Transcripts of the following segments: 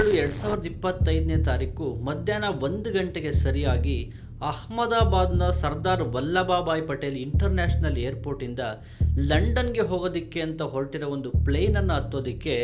ಏಳು ಎರಡು ಸಾವಿರದ ಇಪ್ಪತ್ತೈದನೇ ತಾರೀಕು ಮಧ್ಯಾಹ್ನ ಒಂದು ಗಂಟೆಗೆ ಸರಿಯಾಗಿ ಅಹಮದಾಬಾದ್ನ ಸರ್ದಾರ್ ವಲ್ಲಭಾಬಾಯ್ ಪಟೇಲ್ ಇಂಟರ್ನ್ಯಾಷನಲ್ ಏರ್ಪೋರ್ಟಿಂದ ಲಂಡನ್ಗೆ ಹೋಗೋದಕ್ಕೆ ಅಂತ ಹೊರಟಿರೋ ಒಂದು ಪ್ಲೇನನ್ನು ಹತ್ತೋದಕ್ಕೆ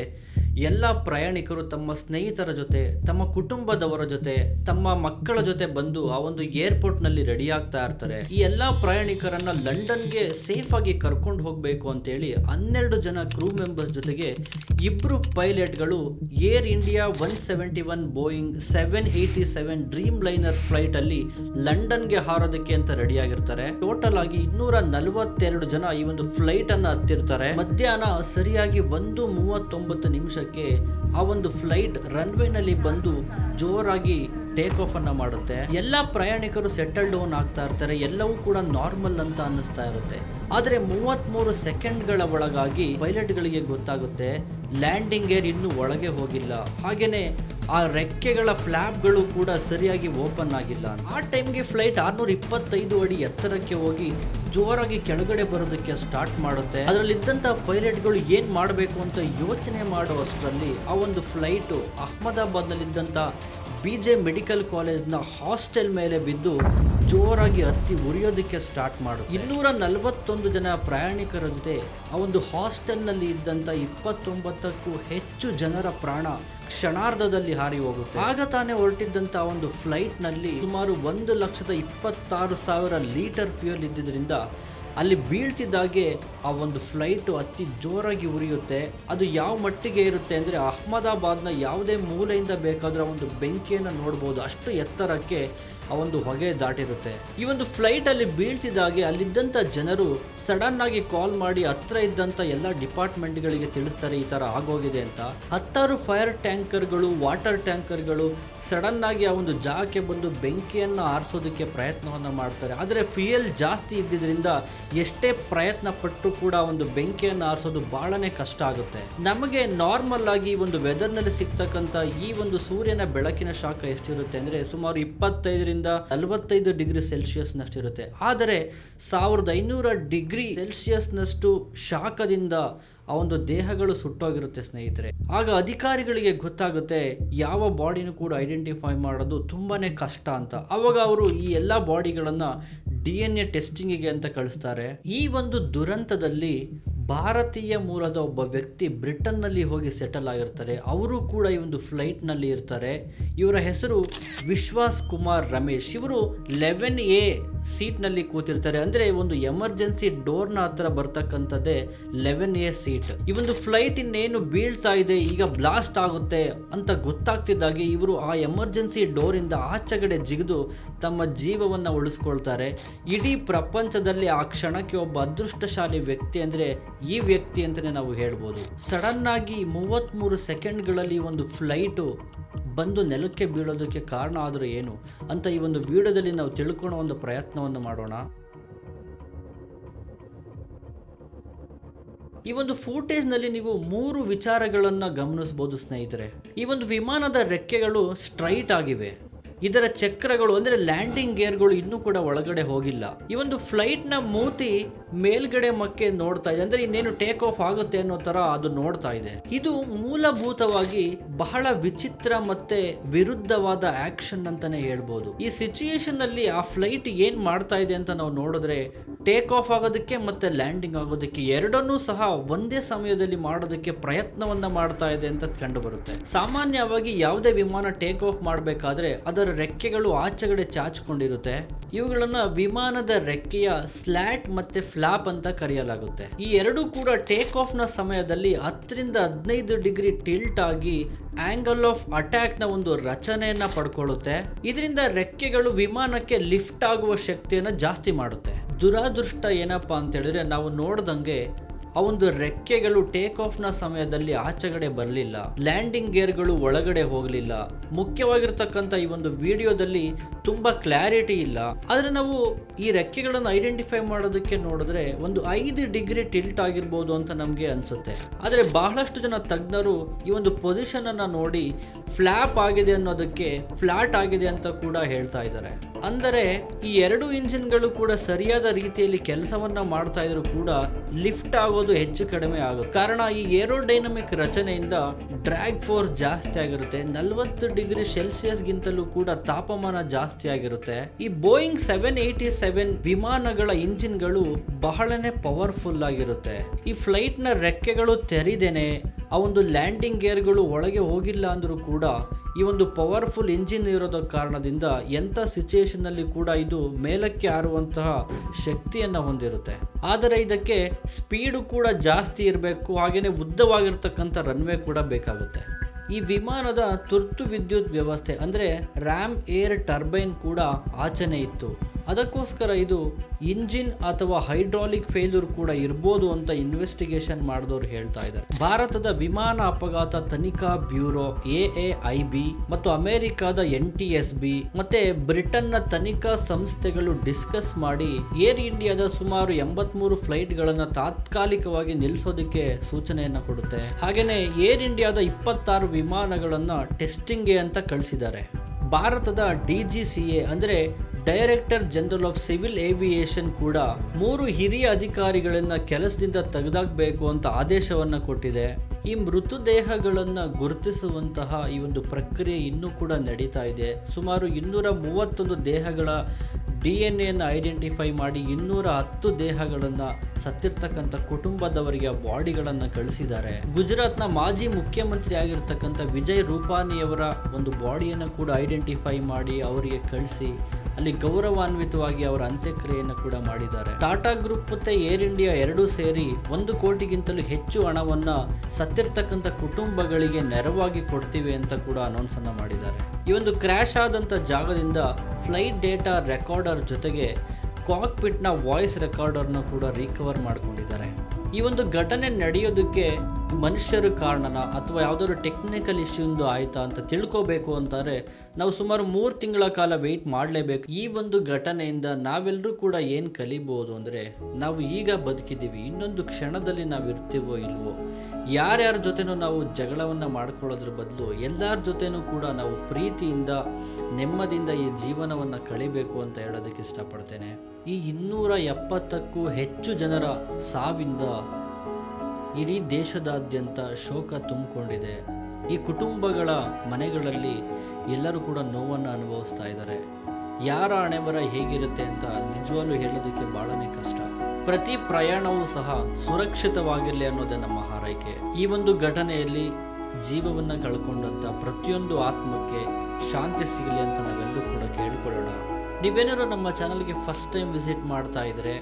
ಎಲ್ಲ ಪ್ರಯಾಣಿಕರು ತಮ್ಮ ಸ್ನೇಹಿತರ ಜೊತೆ, ತಮ್ಮ ಕುಟುಂಬದವರ ಜೊತೆ, ತಮ್ಮ ಮಕ್ಕಳ ಜೊತೆ ಬಂದು ಆ ಒಂದು ಏರ್ಪೋರ್ಟ್ನಲ್ಲಿ ರೆಡಿ ಆಗ್ತಾ ಇರ್ತಾರೆ. ಈ ಎಲ್ಲಾ ಪ್ರಯಾಣಿಕರನ್ನ ಲಂಡನ್ಗೆ ಸೇಫ್ ಆಗಿ ಕರ್ಕೊಂಡು ಹೋಗಬೇಕು ಅಂತೇಳಿ ಹನ್ನೆರಡು ಜನ ಕ್ರೂ ಮೆಂಬರ್ಸ್ ಜೊತೆಗೆ ಇಬ್ಬರು ಪೈಲಟ್ಗಳು air India one seventy one Boeing seven eighty seven Dreamliner flight ಅಲ್ಲಿ ಲಂಡನ್ಗೆ ಹಾರೋದಕ್ಕೆ ಅಂತ ರೆಡಿ ಆಗಿರ್ತಾರೆ. ಟೋಟಲ್ ಆಗಿ ಇನ್ನೂರ ನಲವತ್ತೆರಡು ಜನ ಈ ಒಂದು ಫ್ಲೈಟ್ ಅನ್ನ ಹತ್ತಿರ್ತಾರೆ. ಮಧ್ಯಾಹ್ನ ಸರಿಯಾಗಿ ಒಂದು ಮೂವತ್ತೊಂಬತ್ತು ನಿಮಿಷಕ್ಕೆ ಆ ಒಂದು ಫ್ಲೈಟ್ ರನ್ವೇನಲ್ಲಿ ಬಂದು ಜೋರಾಗಿ ಟೇಕ್ ಆಫ್ ಅನ್ನ ಮಾಡುತ್ತೆ. ಎಲ್ಲ ಪ್ರಯಾಣಿಕರು ಸೆಟಲ್ ಡೌನ್ ಆಗ್ತಾ ಇರ್ತಾರೆ. ಎಲ್ಲವೂ ಕೂಡ ನಾರ್ಮಲ್ ಅಂತ ಅನ್ನಿಸ್ತಾ ಇರುತ್ತೆ. ಆದರೆ ಮೂವತ್ತ್ಮೂರು ಸೆಕೆಂಡ್ಗಳ ಒಳಗಾಗಿ ಪೈಲಟ್ಗಳಿಗೆ ಗೊತ್ತಾಗುತ್ತೆ ಲ್ಯಾಂಡಿಂಗ್ ಏರ್ ಇನ್ನೂ ಒಳಗೆ ಹೋಗಿಲ್ಲ. ಹಾಗೇನೆ ಆ ರೆಕ್ಕೆಗಳ ಫ್ಲಾಪ್ಗಳು ಕೂಡ ಸರಿಯಾಗಿ ಓಪನ್ ಆಗಿಲ್ಲ ಆ ಟೈಮ್ಗೆ ಫ್ಲೈಟ್ ಆರ್ನೂರ ಇಪ್ಪತ್ತೈದು ಅಡಿ ಎತ್ತರಕ್ಕೆ ಹೋಗಿ ಜೋರಾಗಿ ಕೆಳಗಡೆ ಬರೋದಕ್ಕೆ ಸ್ಟಾರ್ಟ್ ಮಾಡುತ್ತೆ. ಅದರಲ್ಲಿದ್ದಂಥ ಪೈಲಟ್ಗಳು ಏನು ಮಾಡಬೇಕು ಅಂತ ಯೋಚನೆ ಮಾಡುವಷ್ಟರಲ್ಲಿ ಆ ಒಂದು ಫ್ಲೈಟು ಅಹಮದಾಬಾದ್ನಲ್ಲಿದ್ದಂಥ ಬಿ ಜೆ ಮೆಡಿಕಲ್ ಕಾಲೇಜ್ನ ಹಾಸ್ಟೆಲ್ ಮೇಲೆ ಬಿದ್ದು ಜೋರಾಗಿ ಹತ್ತಿ ಉರಿಯೋದಕ್ಕೆ ಸ್ಟಾರ್ಟ್ ಮಾಡು ಇನ್ನೂರ ನಲವತ್ತೊಂದು ಜನ ಪ್ರಯಾಣಿಕರ ಜೊತೆ ಆ ಒಂದು ಹಾಸ್ಟೆಲ್ನಲ್ಲಿ ಇದ್ದಂಥ ಇಪ್ಪತ್ತೊಂಬತ್ತಕ್ಕೂ ಹೆಚ್ಚು ಜನರ ಪ್ರಾಣ ಕ್ಷಣಾರ್ಧದಲ್ಲಿ ಹಾರಿ ಹೋಗುತ್ತೆ. ಆಗ ತಾನೇ ಹೊರಟಿದ್ದಂಥ ಒಂದು ಫ್ಲೈಟ್ನಲ್ಲಿ ಸುಮಾರು ಒಂದು ಲಕ್ಷದ ಇಪ್ಪತ್ತಾರು ಸಾವಿರ ಲೀಟರ್ ಫ್ಯೂಯಲ್ ಇದ್ದಿದ್ದರಿಂದ ಅಲ್ಲಿ ಬೀಳ್ತಿದ್ದಾಗೆ ಆ ಒಂದು ಫ್ಲೈಟು ಅತಿ ಜೋರಾಗಿ ಉರಿಯುತ್ತೆ. ಅದು ಯಾವ ಮಟ್ಟಿಗೆ ಇರುತ್ತೆ ಅಂದರೆ ಅಹಮದಾಬಾದ್ನ ಯಾವುದೇ ಮೂಲೆಯಿಂದ ಬೇಕಾದರೂ ಒಂದು ಬೆಂಕಿಯನ್ನು ನೋಡ್ಬೋದು. ಅಷ್ಟು ಎತ್ತರಕ್ಕೆ ಆ ಒಂದು ಹೊಗೆ ದಾಟಿರುತ್ತೆ. ಈ ಒಂದು ಫ್ಲೈಟ್ ಅಲ್ಲಿ ಬೀಳ್ತಿದ್ದಾಗೆ ಅಲ್ಲಿದ್ದಂಥ ಜನರು ಸಡನ್ ಆಗಿ ಕಾಲ್ ಮಾಡಿ ಹತ್ರ ಇದ್ದಂಥ ಎಲ್ಲ ಡಿಪಾರ್ಟ್ಮೆಂಟ್ಗಳಿಗೆ ತಿಳಿಸ್ತಾರೆ ಈ ಥರ ಆಗೋಗಿದೆ ಅಂತ. ಹತ್ತಾರು ಫೈರ್ ಟ್ಯಾಂಕರ್ಗಳು ವಾಟರ್ ಟ್ಯಾಂಕರ್ಗಳು ಸಡನ್ ಆಗಿ ಆ ಒಂದು ಜಾಗಕ್ಕೆ ಬಂದು ಬೆಂಕಿಯನ್ನು ಆರಿಸೋದಕ್ಕೆ ಪ್ರಯತ್ನವನ್ನು ಮಾಡ್ತಾರೆ. ಆದರೆ ಫ್ಯೂಯಲ್ ಜಾಸ್ತಿ ಇದ್ದಿದ್ರಿಂದ ಎಷ್ಟೇ ಪ್ರಯತ್ನ ಪಟ್ಟು ಕೂಡ ಒಂದು ಬೆಂಕಿಯನ್ನು ಆರಿಸೋದು ಬಹಳನೇ ಕಷ್ಟ ಆಗುತ್ತೆ. ನಮಗೆ ನಾರ್ಮಲ್ ಆಗಿ ಒಂದು ವೆದರ್ನಲ್ಲಿ ಸಿಗ್ತಕ್ಕಂಥ ಈ ಒಂದು ಸೂರ್ಯನ ಬೆಳಕಿನ ಶಾಖ ಎಷ್ಟಿರುತ್ತೆ ಅಂದರೆ ಸುಮಾರು ಇಪ್ಪತ್ತೈದರಿಂದ ನಲವತ್ತೈದು ಡಿಗ್ರಿ ಸೆಲ್ಸಿಯಸ್ನಷ್ಟಿರುತ್ತೆ. ಆದರೆ ಸಾವಿರದ ಐನೂರ ಡಿಗ್ರಿ ಸೆಲ್ಸಿಯಸ್ನಷ್ಟು ಶಾಖದಿಂದ ಆ ಒಂದು ದೇಹಗಳು ಸುಟ್ಟೋಗಿರುತ್ತೆ ಸ್ನೇಹಿತರೆ. ಆಗ ಅಧಿಕಾರಿಗಳಿಗೆ ಗೊತ್ತಾಗುತ್ತೆ ಯಾವ ಬಾಡಿನೂ ಕೂಡ ಐಡೆಂಟಿಫೈ ಮಾಡೋದು ತುಂಬಾ ಕಷ್ಟ ಅಂತ. ಅವಾಗ ಅವರು ಈ ಎಲ್ಲ ಬಾಡಿಗಳನ್ನು ಡಿ ಎನ್ ಎ ಟೆಸ್ಟಿಂಗಿಗೆ ಅಂತ ಕಳಿಸ್ತಾರೆ. ಈ ಒಂದು ದುರಂತದಲ್ಲಿ ಭಾರತೀಯ ಮೂಲದ ಒಬ್ಬ ವ್ಯಕ್ತಿ ಬ್ರಿಟನ್ನಲ್ಲಿ ಹೋಗಿ ಸೆಟಲ್ ಆಗಿರ್ತಾರೆ. ಅವರು ಕೂಡ ಈ ಒಂದು ಫ್ಲೈಟ್ನಲ್ಲಿ ಇರ್ತಾರೆ. ಇವರ ಹೆಸರು ವಿಶ್ವಾಸ್ ಕುಮಾರ್ ರಮೇಶ್. ಇವರು ಲೆವೆನ್ ಎ ಸೀಟ್ನಲ್ಲಿ ಕೂತಿರ್ತಾರೆ. ಅಂದರೆ ಒಂದು ಎಮರ್ಜೆನ್ಸಿ ಡೋರ್ನ ಹತ್ರ ಬರ್ತಕ್ಕಂಥದ್ದೇ ಲೆವೆನ್ ಎ ಸೀಟ್. ಈ ಒಂದು ಫ್ಲೈಟ್ ಇನ್ನೇನು ಬೀಳ್ತಾ ಇದೆ, ಈಗ ಬ್ಲಾಸ್ಟ್ ಆಗುತ್ತೆ ಅಂತ ಗೊತ್ತಾಗ್ತಿದ್ದಾಗೆ ಇವರು ಆ ಎಮರ್ಜೆನ್ಸಿ ಡೋರಿಂದ ಆಚೆಗಡೆ ಜಿಗಿದು ತಮ್ಮ ಜೀವವನ್ನು ಉಳಿಸ್ಕೊಳ್ತಾರೆ. ಇಡೀ ಪ್ರಪಂಚದಲ್ಲಿ ಆ ಕ್ಷಣಕ್ಕೆ ಒಬ್ಬ ಅದೃಷ್ಟಶಾಲಿ ವ್ಯಕ್ತಿ ಅಂದರೆ ಈ ವ್ಯಕ್ತಿ ಅಂತಲೇ ನಾವು ಹೇಳ್ಬೋದು. ಸಡನ್ ಆಗಿ ಮೂವತ್ತ್ಮೂರು ಸೆಕೆಂಡ್ಗಳಲ್ಲಿ ಒಂದು ಫ್ಲೈಟು ಬಂದು ನೆಲಕ್ಕೆ ಬೀಳೋದಕ್ಕೆ ಕಾರಣ ಆದರೂ ಏನು ಅಂತ ಈ ಒಂದು ವಿಡಿಯೋದಲ್ಲಿ ನಾವು ತಿಳ್ಕೊಳ್ಳೋ ಒಂದು ಪ್ರಯತ್ನವನ್ನು ಮಾಡೋಣ. ಈ ಒಂದು ಫೂಟೇಜ್ನಲ್ಲಿ ನೀವು ಮೂರು ವಿಚಾರಗಳನ್ನು ಗಮನಿಸ್ಬೋದು ಸ್ನೇಹಿತರೆ. ಈ ಒಂದು ವಿಮಾನದ ರೆಕ್ಕೆಗಳು ಸ್ಟ್ರೈಟ್ ಆಗಿವೆ. ಇದರ ಚಕ್ರಗಳು ಅಂದರೆ ಲ್ಯಾಂಡಿಂಗ್ ಗೇರ್ಗಳು ಇನ್ನೂ ಕೂಡ ಒಳಗಡೆ ಹೋಗಿಲ್ಲ. ಈ ಒಂದು ಫ್ಲೈಟ್ನ ಮೂತಿ ಮೇಲ್ಗಡೆ ಮಕ್ಕೆ ನೋಡ್ತಾ ಇದೆ. ಅಂದರೆ ಇನ್ನೇನು ಟೇಕ್ ಆಫ್ ಆಗುತ್ತೆ ಅನ್ನೋ ತರ ಅದು ನೋಡ್ತಾ ಇದೆ. ಇದು ಮೂಲಭೂತವಾಗಿ ಬಹಳ ವಿಚಿತ್ರ ಮತ್ತೆ ವಿರುದ್ಧವಾದ ಆಕ್ಷನ್ ಅಂತಾನೆ ಹೇಳ್ಬೋದು. ಈ ಸಿಚುಯೇಷನ್ ಅಲ್ಲಿ ಆ ಫ್ಲೈಟ್ ಏನ್ ಮಾಡ್ತಾ ಇದೆ ಅಂತ ನಾವು ನೋಡಿದ್ರೆ ಟೇಕ್ ಆಫ್ ಆಗೋದಕ್ಕೆ ಮತ್ತೆ ಲ್ಯಾಂಡಿಂಗ್ ಆಗೋದಕ್ಕೆ ಎರಡನ್ನೂ ಸಹ ಒಂದೇ ಸಮಯದಲ್ಲಿ ಮಾಡೋದಕ್ಕೆ ಪ್ರಯತ್ನವನ್ನ ಮಾಡ್ತಾ ಇದೆ ಅಂತ ಕಂಡು ಬರುತ್ತೆ. ಸಾಮಾನ್ಯವಾಗಿ ಯಾವುದೇ ವಿಮಾನ ಟೇಕ್ ಆಫ್ ಮಾಡಬೇಕಾದ್ರೆ ಅದರ ರೆಕ್ಕೆಗಳು ಆಚೆಗಡೆ ಚಾಚಿಕೊಂಡಿರುತ್ತೆ. ಇವುಗಳನ್ನು ವಿಮಾನದ ರೆಕ್ಕೆಯ ಸ್ಲ್ಯಾಟ್ ಮತ್ತೆ ಫ್ಲಾಪ್ ಅಂತ ಕರೆಯಲಾಗುತ್ತೆ. ಈ ಎರಡೂ ಕೂಡ ಟೇಕ್ ಆಫ್ನ ಸಮಯದಲ್ಲಿ ಹತ್ತರಿಂದ ಹದಿನೈದು ಡಿಗ್ರಿ ಟಿಲ್ಟ್ ಆಗಿ ಆಂಗಲ್ ಆಫ್ ಅಟ್ಯಾಕ್ನ ಒಂದು ರಚನೆಯನ್ನ ಪಡ್ಕೊಳ್ಳುತ್ತೆ. ಇದರಿಂದ ರೆಕ್ಕೆಗಳು ವಿಮಾನಕ್ಕೆ ಲಿಫ್ಟ್ ಆಗುವ ಶಕ್ತಿಯನ್ನ ಜಾಸ್ತಿ ಮಾಡುತ್ತೆ. ದುರಾದೃಷ್ಟ ಏನಪ್ಪಾ ಅಂತ ಹೇಳಿದ್ರೆ ನಾವು ನೋಡ್ದಂಗೆ ಆ ಒಂದು ರೆಕ್ಕೆಗಳು ಟೇಕ್ ಆಫ್ನ ಸಮಯದಲ್ಲಿ ಆಚೆಗಡೆ ಬರಲಿಲ್ಲ. ಲ್ಯಾಂಡಿಂಗ್ ಗೇರ್ಗಳು ಒಳಗಡೆ ಹೋಗಲಿಲ್ಲ. ಮುಖ್ಯವಾಗಿರ್ತಕ್ಕಂಥ ಈ ಒಂದು ವಿಡಿಯೋದಲ್ಲಿ ತುಂಬಾ ಕ್ಲಾರಿಟಿ ಇಲ್ಲ. ಆದ್ರೆ ನಾವು ಈ ರೆಕ್ಕೆಗಳನ್ನು ಐಡೆಂಟಿಫೈ ಮಾಡೋದಕ್ಕೆ ನೋಡಿದ್ರೆ ಒಂದು ಐದು ಡಿಗ್ರಿ ಟಿಲ್ಟ್ ಆಗಿರ್ಬೋದು ಅಂತ ನಮಗೆ ಅನ್ಸುತ್ತೆ. ಆದರೆ ಬಹಳಷ್ಟು ಜನ ತಜ್ಞರು ಈ ಒಂದು ಪೊಸಿಷನ್ ಅನ್ನ ನೋಡಿ ಫ್ಲಾಪ್ ಆಗಿದೆ ಅನ್ನೋದಕ್ಕೆ ಫ್ಲಾಟ್ ಆಗಿದೆ ಅಂತ ಕೂಡ ಹೇಳ್ತಾ ಇದ್ದಾರೆ. ಅಂದರೆ ಈ ಎರಡು ಇಂಜಿನ್ಗಳು ಕೂಡ ಸರಿಯಾದ ರೀತಿಯಲ್ಲಿ ಕೆಲಸವನ್ನ ಮಾಡ್ತಾ ಇದ್ರು ಕೂಡ ಲಿಫ್ಟ್ ಆಗೋದು ಅನ್ನೋದು ಹೆಚ್ಚು ಕಡಿಮೆ ಆಗುತ್ತೆ. ಕಾರಣ ಈ ಏರೋಡೈನಮಿಕ್ ರಚನೆಯಿಂದ ಡ್ರ್ಯಾಗ್ ಫೋರ್ ಜಾಸ್ತಿ ಆಗಿರುತ್ತೆ. ನಲವತ್ತು ಡಿಗ್ರಿ ಸೆಲ್ಸಿಯಸ್ ಗಿಂತಲೂ ಕೂಡ ತಾಪಮಾನ ಜಾಸ್ತಿ ಆಗಿರುತ್ತೆ. ಈ ಬೋಯಿಂಗ್ ಸೆವೆನ್ ಏಯ್ಟಿ ಸೆವೆನ್ ವಿಮಾನಗಳ ಇಂಜಿನ್ಗಳು ಬಹಳನೇ ಪವರ್ಫುಲ್ ಆಗಿರುತ್ತೆ. ಈ ಫ್ಲೈಟ್ನ ರೆಕ್ಕೆಗಳು ತೆರಿದೇನೆ ಆ ಒಂದು ಲ್ಯಾಂಡಿಂಗ್ ಗೇರ್ಗಳು ಒಳಗೆ ಹೋಗಿಲ್ಲ ಅಂದರೂ ಕೂಡ ಈ ಒಂದು ಪವರ್ಫುಲ್ ಇಂಜಿನ್ ಇರೋದ ಕಾರಣದಿಂದ ಎಂಥ ಸಿಚುಯೇಷನ್ ಅಲ್ಲಿ ಕೂಡ ಇದು ಮೇಲಕ್ಕೆ ಹಾರುವಂತಹ ಶಕ್ತಿಯನ್ನು ಹೊಂದಿರುತ್ತೆ. ಆದರೆ ಇದಕ್ಕೆ ಸ್ಪೀಡು ಕೂಡ ಜಾಸ್ತಿ ಇರಬೇಕು ಹಾಗೆಯೇ ಉದ್ದವಾಗಿರ್ತಕ್ಕಂಥ ರನ್ವೇ ಕೂಡ ಬೇಕಾಗುತ್ತೆ. ಈ ವಿಮಾನದ ತುರ್ತು ವಿದ್ಯುತ್ ವ್ಯವಸ್ಥೆ ಅಂದರೆ ರ್ಯಾಮ್ ಏರ್ ಟರ್ಬೈನ್ ಕೂಡ ಆಚನೆ ಇತ್ತು. ಅದಕ್ಕೋಸ್ಕರ ಇದು ಇಂಜಿನ್ ಅಥವಾ ಹೈಡ್ರಾಲಿಕ್ ಫೇಲ್ಯೂರ್ ಕೂಡ ಇರ್ಬೋದು ಅಂತ ಇನ್ವೆಸ್ಟಿಗೇಷನ್ ಮಾಡಿದವರು ಹೇಳ್ತಾ ಇದ್ದಾರೆ. ಭಾರತದ ವಿಮಾನ ಅಪಘಾತ ತನಿಖಾ ಬ್ಯೂರೋ ಎ ಐ ಬಿ ಮತ್ತು ಅಮೆರಿಕದ ಎನ್ ಟಿ ಎಸ್ ಬಿ ಮತ್ತೆ ಬ್ರಿಟನ್ನ ತನಿಖಾ ಸಂಸ್ಥೆಗಳು ಡಿಸ್ಕಸ್ ಮಾಡಿ ಏರ್ ಇಂಡಿಯಾದ ಸುಮಾರು ಎಂಬತ್ಮೂರು ಫ್ಲೈಟ್ಗಳನ್ನು ತಾತ್ಕಾಲಿಕವಾಗಿ ನಿಲ್ಲಿಸೋದಕ್ಕೆ ಸೂಚನೆಯನ್ನು ಕೊಡುತ್ತೆ. ಹಾಗೆಯೇ ಏರ್ ಇಂಡಿಯಾದ ಇಪ್ಪತ್ತಾರು ವಿಮಾನಗಳನ್ನು ಟೆಸ್ಟಿಂಗ್ಗೆ ಅಂತ ಕಳಿಸಿದ್ದಾರೆ. ಭಾರತದ ಡಿ ಜಿ ಸಿ ಎ ಅಂದರೆ director general of civil aviation ಕೂಡ ಮೂರು ಹಿರಿಯ ಅಧಿಕಾರಿಗಳನ್ನ ಕೆಲಸದಿಂದ ತೆಗೆದಾಕಬೇಕು ಅಂತ ಆದೇಶವನ್ನು ಕೊಟ್ಟಿದೆ. ಈ ಮೃತದೇಹಗಳನ್ನು ಗುರುತಿಸುವಂತಹ ಈ ಒಂದು ಪ್ರಕ್ರಿಯೆ ಇನ್ನೂ ಕೂಡ ನಡೀತಾ ಇದೆ. ಸುಮಾರು ಇನ್ನೂರ ಮೂವತ್ತೊಂದು ದೇಹಗಳ ಡಿ ಎನ್ ಎನ್ನು ಐಡೆಂಟಿಫೈ ಮಾಡಿ ಇನ್ನೂರ ಹತ್ತು ದೇಹಗಳನ್ನು ಸತ್ತಿರ್ತಕ್ಕಂಥ ಕುಟುಂಬದವರಿಗೆ ಬಾಡಿಗಳನ್ನು ಕಳಿಸಿದ್ದಾರೆ. ಗುಜರಾತ್ನ ಮಾಜಿ ಮುಖ್ಯಮಂತ್ರಿ ಆಗಿರ್ತಕ್ಕಂಥ ವಿಜಯ್ ರೂಪಾನಿಯವರ ಒಂದು ಬಾಡಿಯನ್ನು ಕೂಡ ಐಡೆಂಟಿಫೈ ಮಾಡಿ ಅವರಿಗೆ ಕಳಿಸಿ ಅಲ್ಲಿ ಗೌರವಾನ್ವಿತವಾಗಿ ಅವರ ಅಂತ್ಯಕ್ರಿಯೆಯನ್ನು ಕೂಡ ಮಾಡಿದ್ದಾರೆ. ಟಾಟಾ ಗ್ರೂಪ್ ಮತ್ತೆ ಏರ್ ಇಂಡಿಯಾ ಎರಡೂ ಸೇರಿ ಒಂದು ಕೋಟಿಗಿಂತಲೂ ಹೆಚ್ಚು ಹಣವನ್ನ ಸತ್ತಿರ್ತಕ್ಕಂಥ ಕುಟುಂಬಗಳಿಗೆ ನೆರವಾಗಿ ಕೊಡ್ತೀವಿ ಅಂತ ಕೂಡ ಅನೌನ್ಸ್ ಅನ್ನ ಮಾಡಿದ್ದಾರೆ. ಈ ಒಂದು ಕ್ರ್ಯಾಶ್ ಆದಂಥ ಜಾಗದಿಂದ ಫ್ಲೈಟ್ ಡೇಟಾ ರೆಕಾರ್ಡರ್ ಜೊತೆಗೆ ಕಾಕ್ಪಿಟ್ನ ವಾಯ್ಸ್ ರೆಕಾರ್ಡರ್ನ ಕೂಡ ರಿಕವರ್ ಮಾಡ್ಕೊಂಡಿದ್ದಾರೆ. ಈ ಒಂದು ಘಟನೆ ನಡೆಯೋದಕ್ಕೆ ಮನುಷ್ಯರು ಕಾರಣನ ಅಥವಾ ಯಾವುದಾದ್ರು ಟೆಕ್ನಿಕಲ್ ಇಶ್ಯೂಂದು ಆಯಿತಾ ಅಂತ ತಿಳ್ಕೋಬೇಕು ಅಂತಾರೆ, ನಾವು ಸುಮಾರು ಮೂರು ತಿಂಗಳ ಕಾಲ ವೆಯ್ಟ್ ಮಾಡಲೇಬೇಕು. ಈ ಒಂದು ಘಟನೆಯಿಂದ ನಾವೆಲ್ಲರೂ ಕೂಡ ಏನು ಕಲಿಬೋದು ಅಂದರೆ, ನಾವು ಈಗ ಬದುಕಿದ್ದೀವಿ, ಇನ್ನೊಂದು ಕ್ಷಣದಲ್ಲಿ ನಾವು ಇರ್ತೀವೋ ಇಲ್ವೋ, ಯಾರ್ಯಾರ ಜೊತೆನೂ ನಾವು ಜಗಳವನ್ನು ಮಾಡ್ಕೊಳ್ಳೋದ್ರ ಬದಲು ಎಲ್ಲರ ಜೊತೆನೂ ಕೂಡ ನಾವು ಪ್ರೀತಿಯಿಂದ ನೆಮ್ಮದಿಯಿಂದ ಈ ಜೀವನವನ್ನು ಕಳಿಬೇಕು ಅಂತ ಹೇಳೋದಕ್ಕೆ ಇಷ್ಟಪಡ್ತೇನೆ. ಈ ಇನ್ನೂರ ಎಪ್ಪತ್ತಕ್ಕೂ ಹೆಚ್ಚು ಜನರ ಸಾವಿಂದ ಇಡೀ ದೇಶದಾದ್ಯಂತ ಶೋಕ ತುಂಬಿಕೊಂಡಿದೆ. ಈ ಕುಟುಂಬಗಳ ಮನೆಗಳಲ್ಲಿ ಎಲ್ಲರೂ ಕೂಡ ನೋವನ್ನು ಅನುಭವಿಸ್ತಾ ಇದ್ದಾರೆ. ಯಾರ ಹಣೆಬರ ಹೇಗಿರುತ್ತೆ ಅಂತ ನಿಜವಾಗ್ಲೂ ಹೇಳೋದಕ್ಕೆ ಬಹಳನೇ ಕಷ್ಟ. ಪ್ರತಿ ಪ್ರಯಾಣವೂ ಸಹ ಸುರಕ್ಷಿತವಾಗಿರಲಿ ಅನ್ನೋದೇ ನಮ್ಮ ಹಾರೈಕೆ. ಈ ಒಂದು ಘಟನೆಯಲ್ಲಿ ಜೀವವನ್ನು ಕಳ್ಕೊಂಡಂಥ ಪ್ರತಿಯೊಂದು ಆತ್ಮಕ್ಕೆ ಶಾಂತಿ ಸಿಗಲಿ ಅಂತ ನಾವೆಲ್ಲರೂ ಕೂಡ ಕೇಳಿಕೊಳ್ಳೋಣ. ನೀವೇನಾದ್ರು ನಮ್ಮ ಚಾನಲ್ಗೆ ಫಸ್ಟ್ ಟೈಮ್ ವಿಸಿಟ್ ಮಾಡ್ತಾ ಇದ್ರೆ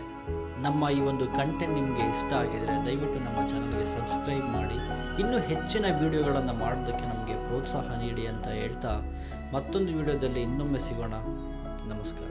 ನಮ್ಮ ಈ ಒಂದು ಕಂಟೆಂಟ್ ನಿಮಗೆ ಇಷ್ಟ ಆಗಿದರೆ ದಯವಿಟ್ಟು ನಮ್ಮ ಚಾನಲ್ಗೆ ಸಬ್ಸ್ಕ್ರೈಬ್ ಮಾಡಿ. ಇನ್ನೂ ಹೆಚ್ಚಿನ ವಿಡಿಯೋಗಳನ್ನು ಮಾಡೋದಕ್ಕೆ ನಮಗೆ ಪ್ರೋತ್ಸಾಹ ನೀಡಿ ಅಂತ ಹೇಳ್ತಾ ಮತ್ತೊಂದು ವಿಡಿಯೋದಲ್ಲಿ ಇನ್ನೊಮ್ಮೆ ಸಿಗೋಣ. ನಮಸ್ಕಾರ.